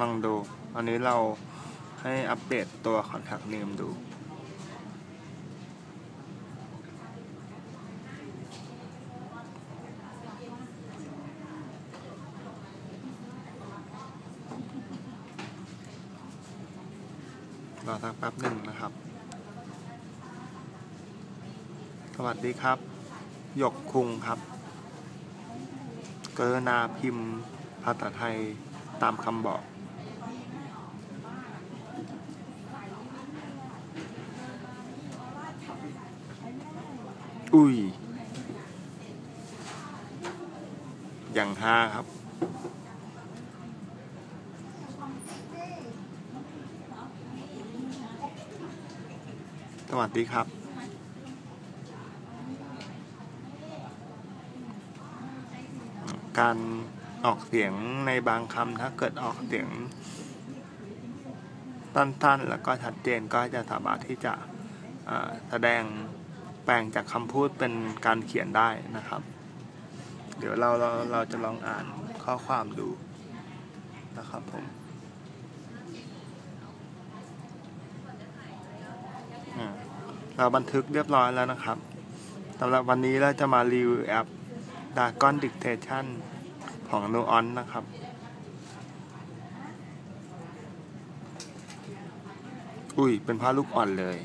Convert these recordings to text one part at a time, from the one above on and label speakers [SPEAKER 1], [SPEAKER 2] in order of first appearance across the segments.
[SPEAKER 1] ลองดู อันนี้เราให้อัปเดตตัว contact name ดู รอสักแป๊บหนึ่งนะครับ สวัสดีครับ หยกคุงครับ เกรนาพิมพ์ภาษาไทยตามคำบอก อุ้ย อย่างฮาครับ สวัสดีครับการออกเสียงในบางคำถ้าเกิดออกเสียงสั้นๆ แล้วก็ชัดเจนก็จะสามารถที่จะแสดง แปลงจากคำพูดเป็นการเขียนได้นะครับ เดี๋ยวเราเราเราจะลองอ่านข้อความดูนะครับผมเราบันทึกเรียบร้อยแล้วนะครับสำหรับวันนี้เราจะมารีวิวแอป d a g o n Dictation ของ n u o n นะครับอุ้ย เป็นผ้าลูกอ่อนเลย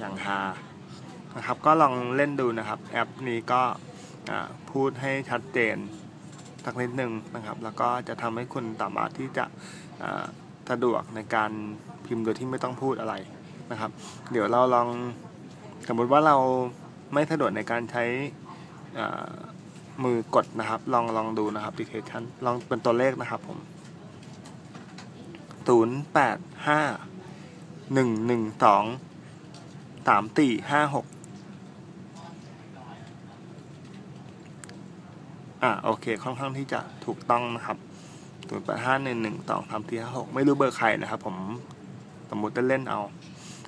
[SPEAKER 1] อย่างฮานะครับก็ลองเล่นดูนะครับแอปนี้ก็พูดให้ชัดเจนสักนิดหนึ่งนะครับ แล้วก็จะทำให้คุณสามารถที่จะสะดวกในการพิมพ์โดยที่ไม่ต้องพูดอะไรนะครับ เดี๋ยวเราลองสมมติว่าเราไม่สะดวกในการใช้มือกดนะครับ ลองลองดูนะครับ dictation ลองเป็นตัวเลขนะครับผมศูนย์แปดห้าหนึ่งหนึ่ง สามสี่ห้าหกอ่าโอเคค่อนข้างที่จะถูกต้องนะครับศูนย์แปดห้าหนึ่งหนึ่งสองสามสี่ห้าหกไม่รู้เบอร์ใครนะครับ ผมสมมติเล่นเอา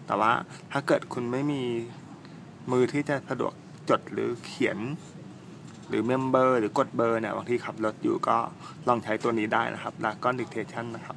[SPEAKER 1] แต่ว่าถ้าเกิดคุณไม่มีมือที่จะสะดวกจดหรือเขียน หรือเมมเบอร์หรือกดเบอร์เนี่ยบางทีขับรถอยู่ก็ลองใช้ตัวนี้ได้นะครับ Dragon Dictation นะครับ